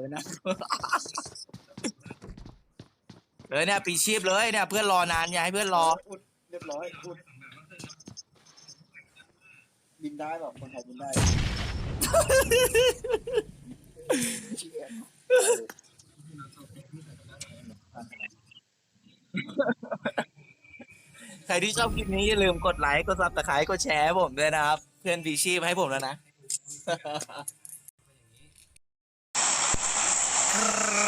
ไปนะเลยเนี่ยปีชีพเลยเนี่ยเพื่อนรอนานอย่าให้เพื่อนรออุดเรียบร้อยอุดบินได้หรอกคนไทยบินได้เชี่ยใครที่ชอบคลิปนี้อย่าลืมกดไลค์กดซับสไครต์กดแชร์ให้ผมด้วยนะครับ เพื่อนปีชีพให้ผมแล้วนะ ค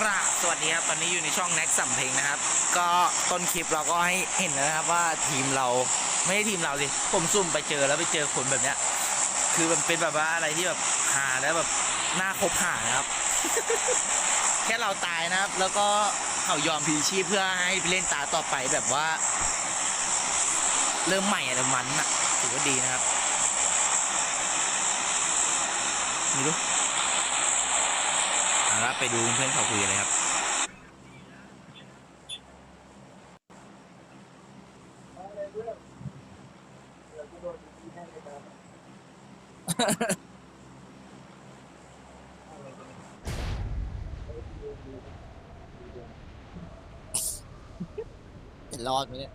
รับสวัสดีครับ ตอนนี้อยู่ในช่องแน็กสัมเพลงนะครับ ก็ต้นคลิปเราก็ให้เห็นแล้วนะครับว่าทีมเราไม่ใช่ทีมเราสิผมซุ่มไปเจอแล้วไปเจอคนแบบเนี้ย คือมันเป็นแบบว่าอะไรที่แบบหาแล้วแบบหน่าคบหานะครับ แค่เราตายนะครับ แล้วก็เขายอมพีชีพเพื่อให้ไปเล่นตาต่อไปแบบว่า เริ่มใหม่อะไรมันน่ะถือว่าดีนะครับไม่รู้ เอาไปดูเพื่อนเขาคุยกันเลยครับจะรอดไหมเนี่ย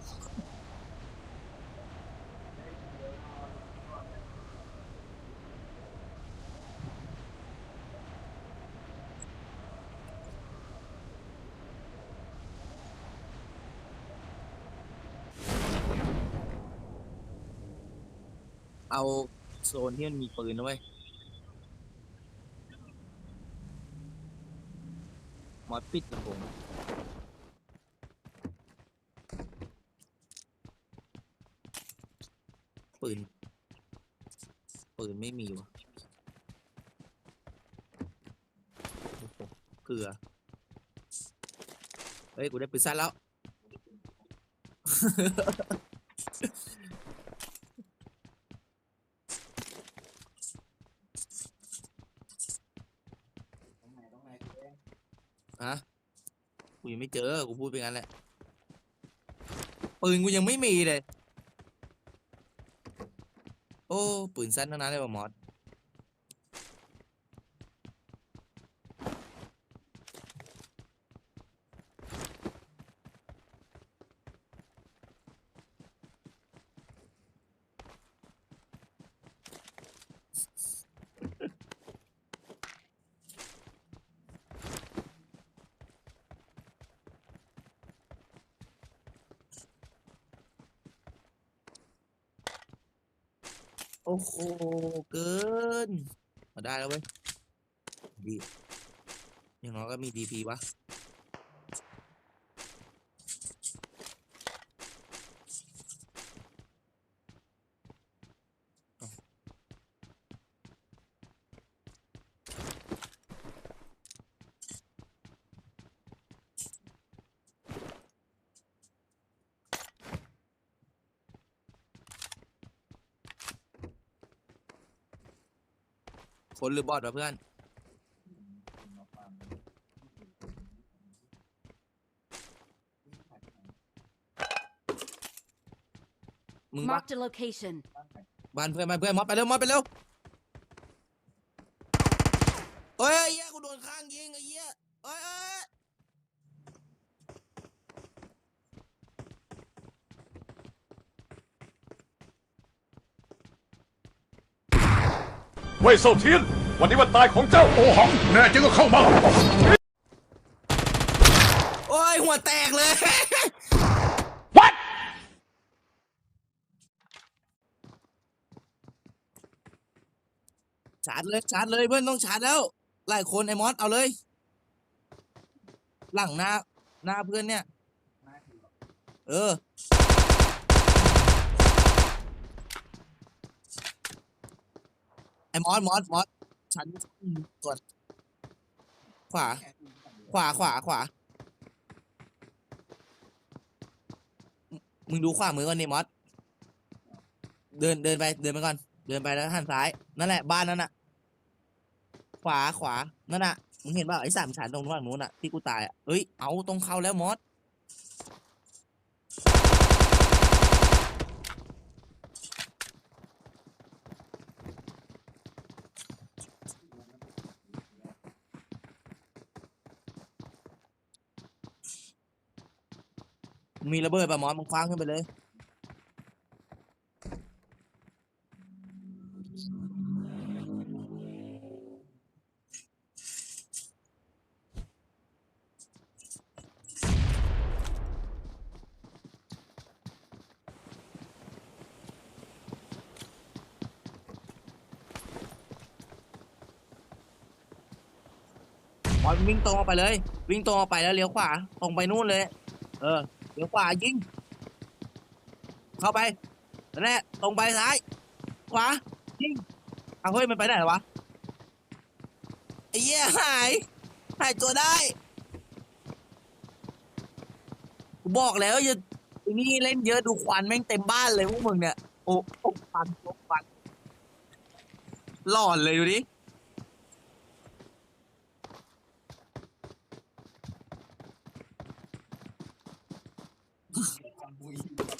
เอาโซนที่มันมีปืนนะเว้ยมอดปิดกับผมปืน ปืนไม่มีวะเกลือ เฮ้ย กูได้ปืนสั้นแล้ว ตรงไหนตรงไหนกูเอง ฮะ กูยัง ไม่เจอ กูพูดไปงั้นแหละ ปืนกูยังไม่มีเลย โอ้ ปืนสั้นทั้งนั้นเลยว่ะมอส อ้โหเกินมาได้แล้วเว้ยดีอย่างน้อยก็มีดีพีวะ คนหรือบอทวะเพื่อน มึงวะ Marked a location. บ้านเพื่อนบ้านเพื่อนมอสไปเร็วมอสไปเร็วเฮ้ยไอ้เหี้ยกูโดนข้างยิงไอ้เหี้ยเฮ้ยเอ้ย เว่ยเซาเทียน วันนี้วันตายของเจ้าโอหัง แน่จริงก็เข้ามา โอ้ยหัวแตกเลย What ชาร์จเลยชาร์จเลยเพื่อนต้องชาร์จแล้ว หลายคนไอ้มอสเอาเลย หลังหน้าหน้าเพื่อนเนี่ย เออ ไอ้มอสมอสมอสฉันก่อนขวา ขวาขวาขวา มึงดูขวามือก่อนนี่มอสเดินเดินไปเดินไปก่อน เดินไปแล้วหันซ้าย นั่นแหละบ้านนั่นน่ะ ขวาขวานั่นน่ะมึงเห็นป่ะไอ้สามชั้นตรงฝั่งนู้นน่ะที่กูตายอะเอ้ยเอาตรงเข้าแล้วมอส มีระเบิดปะมอสมึงคว้างขึ้นไปเลยบอลวิ่งตรงออกไปเลย วิ่งตรงออกไปแล้วเลี้ยวขวาตรงไปนู่นเลย เออ เลี้ยวขวายิง เข้าไปนั่นแหละตรงไปซ้าย ขวา ยิงเอาเฮ้ยมันไปไหนแล้วะไอ้เหี้ยหายหายตัวได้กูบอกแล้วอย่านี่เล่นเยอะดูควันแม่งเต็มบ้านเลยพวกมึงเนี่ย โอ้โอ้ควันโอ้ควันหลอนเลยดูดิ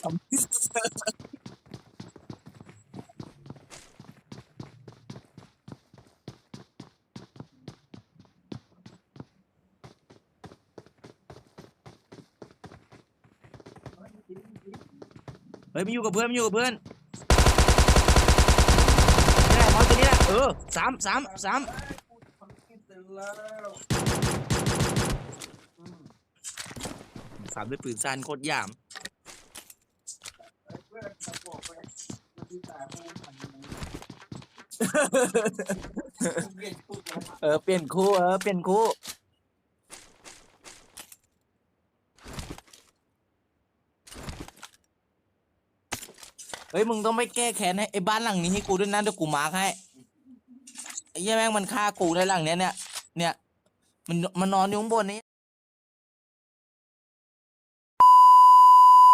เฮ้ยมันอยู่กับเพื่อนมันอยู่กับเพื่อนนี่แหละมอสตัวนี้แหละเออสามสามสามสามด้วยปืนสั้นโคตรยาม เออเปลี่ยนคู่เออเปลี่ยนคู่เฮ้ยมึงต้องไปแก้แค้นให้ไอ้บ้านหลังนี้ให้กูด้วยนะเดี๋ยวกูมาร์คให้ไอ้เหี้ยแม่งมันฆ่ากูในหลังเนี้ยเนี่ยเนี่ยมันมันนอนอยู่ข้างบนนี้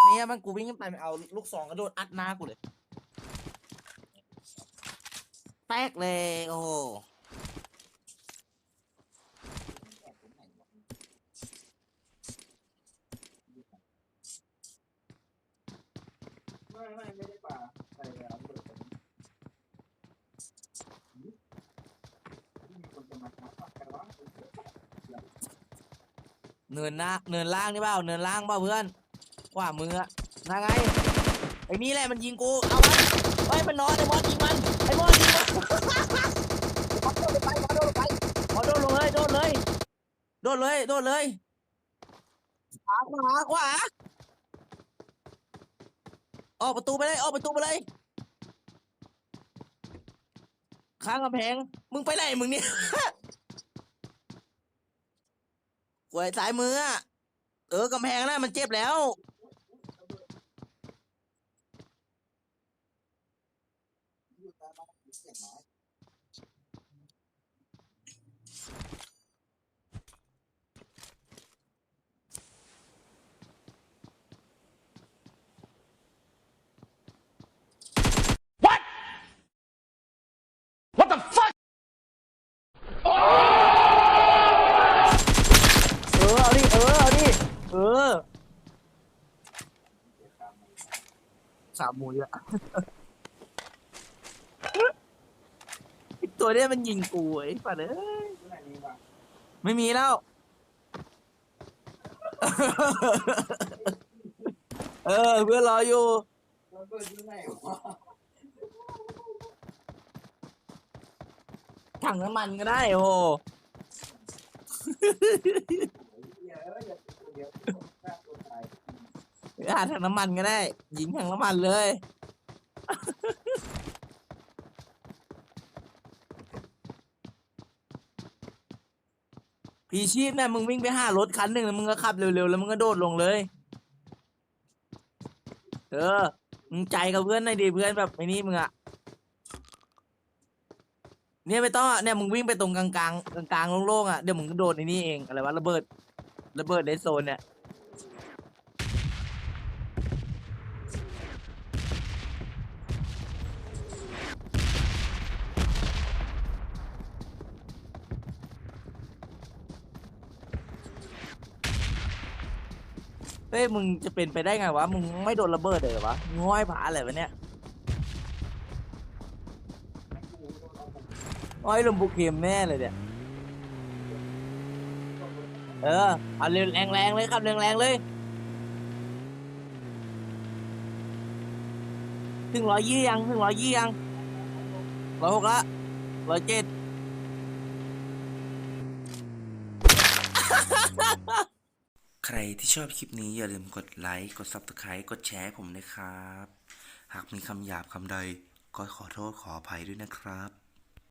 เนี่ยมัน กูวิ่งขึ้นไปมันเอาลูกซองกระโดดอัดหน้ากูเลย แตกเลย โอ้โหไม่ไม่ไม่ได้ป่าใส่แล้วเปิดไปมีคนจะมาทักว่ากันว่าเนินหน้าเนินล่างนี่เปล่าเนินล่างเปล่าเพื่อนขวามืออะ นั่งไงไอ้นี่แหละมันยิงกู เอามันเฮ้มันนอนไอ้มอสยิงมัน ไอ้มอสยิงมันมอสโดดลงไปมอสโดดลงไปมอสโดดลงเลยโดดเลย โดดเลย โดดเลย ขวาขวาขวา ออกประตูไปเลย ออกประตูไปเลย ข้างกำแพง มึงไปไหนมึงเนี่ยกวยสายมืออะเออกำแพงนะมันเจ็บแล้ว อยู่ตามมา เอย What the fuck เออ เอาดิ เออ เอาดิ เออ สามมูลอะ ไอ้ ตัวเนี้ยมันยิงกูไอ้ปัดเอ้ยไม่มีแล้ว เออเพื่อนรออยู่แล้วเปิดที่ไหนวะถังน้ำมันก็ได้โอ้หเดี๋ยวอย่าเดี๋ยวฆ่าตัวตายหาถังน้ำมันก็ได้ ยิงถังน้ำมันเลย ผีชีพเนี่ยมึงวิ่งไปห้ารถคันหนึ่งแล้วมึงก็ขับเร็วๆแล้วมึงก็โดดลงเลย เออมึงใจกับเพื่อนหน่อยดิเพื่อนแบบไอ้นี่มึงอะเนี่ยไม่ต้องอะเนี่ยมึงวิ่งไปตรงกลางๆกลางๆโล่งๆอะเดี๋ยวมึงก็โดดไอ้นี่เองอะไรวะระเบิดระเบิดในโซนเนี่ย เฮ้ยมึงจะเป็นไปได้ไงวะ มึงไม่โดนระเบิดเลยหรอวะง้อยผาอะไรวะเนี่ยห้อยลมบุกเข็มแม่เลยเนี่ย เออเอาเร็วแรงๆเลยครับแรงๆเลย ถึงร้อยยี่ยัง ถึงร้อยยี่ยังร้อยหกละร้อยเจ็ด ใครที่ชอบคลิปนี้อย่าลืมกดไลค์ กด Subscribe กดแชร์ผมนะครับ หากมีคำหยาบคำใดก็ขอโทษขออภัยด้วยนะครับ